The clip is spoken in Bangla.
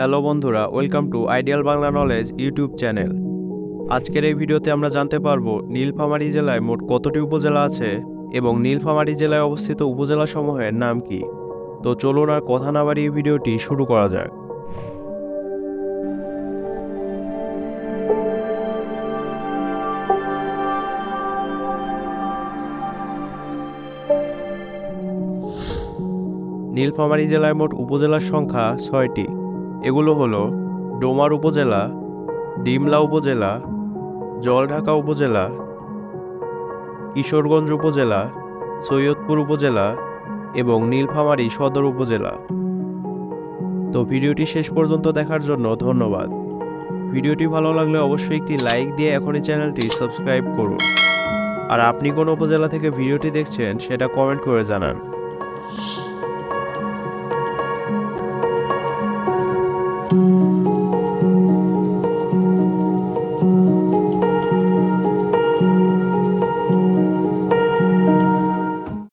হ্যালো বন্ধুরা, welcome to ideal Bangla knowledge YouTube channel. আজকের এই ভিডিওতে আমরা জানতে পারব নীলফামারী জেলায় মোট কতটি উপজেলা আছে এবং নীলফামারী জেলায় অবস্থিত উপজেলা সমূহের নাম কি? তো চলুন আর কথা না বাড়িয়ে ভিডিওটি শুরু করা যাক। নীলফামারী জেলায় মোট উপজেলার সংখ্যা ছয়টি। এগুলো হলো ডোমার উপজেলা, ডিমলা উপজেলা, জলঢাকা উপজেলা, কিশোরগঞ্জ উপজেলা, সৈয়দপুর উপজেলা এবং নীলফামারী সদর উপজেলা। তো ভিডিওটি শেষ পর্যন্ত দেখার জন্য ধন্যবাদ। ভিডিওটি ভালো লাগলে অবশ্যই একটি লাইক দিয়ে এখনই চ্যানেলটি সাবস্ক্রাইব করুন। আর আপনি কোন উপজেলা থেকে ভিডিওটি দেখছেন সেটা কমেন্ট করে জানান।